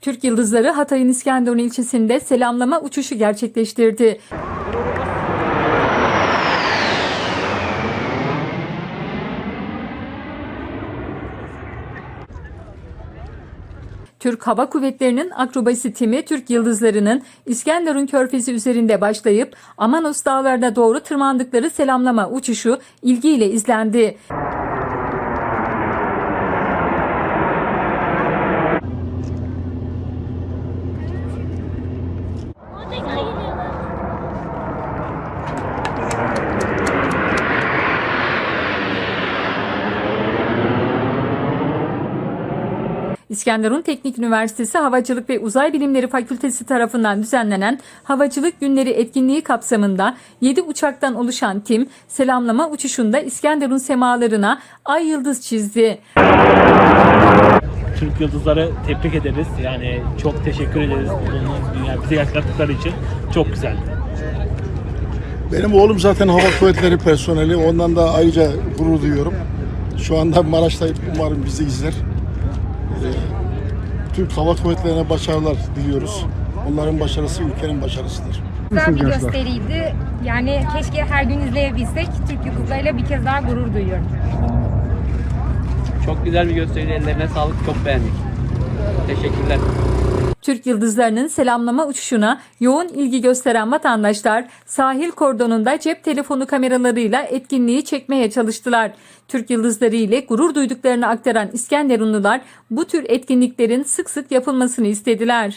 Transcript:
Türk Yıldızları Hatay'ın İskenderun ilçesinde selamlama uçuşu gerçekleştirdi. Türk Hava Kuvvetleri'nin akrobasi timi Türk Yıldızları'nın İskenderun Körfezi üzerinde başlayıp Amanos Dağları'na doğru tırmandıkları selamlama uçuşu ilgiyle izlendi. İskenderun Teknik Üniversitesi Havacılık ve Uzay Bilimleri Fakültesi tarafından düzenlenen Havacılık Günleri etkinliği kapsamında 7 uçaktan oluşan tim selamlama uçuşunda İskenderun semalarına ay yıldız çizdi. Türk Yıldızları tebrik ederiz. Yani çok teşekkür ederiz bunu yani bize yaşattıkları için. Çok güzeldi. Benim oğlum zaten Hava Kuvvetleri personeli. Ondan da ayrıca gurur duyuyorum. Şu anda Maraş'ta umarım bizi izler. Türk Hava Kuvvetleri'ne başarılar diliyoruz. Onların başarısı ülkenin başarısıdır. Güzel bir gösteriydi. Yani keşke her gün izleyebilsek. Türk Yıldızları'yla bir kez daha gurur duyuyorum. Çok güzel bir gösteriydi. Ellerine sağlık. Çok beğendik. Teşekkürler. Türk Yıldızları'nın selamlama uçuşuna yoğun ilgi gösteren vatandaşlar sahil kordonunda cep telefonu kameralarıyla etkinliği çekmeye çalıştılar. Türk Yıldızları ile gurur duyduklarını aktaran İskenderunlular bu tür etkinliklerin sık sık yapılmasını istediler.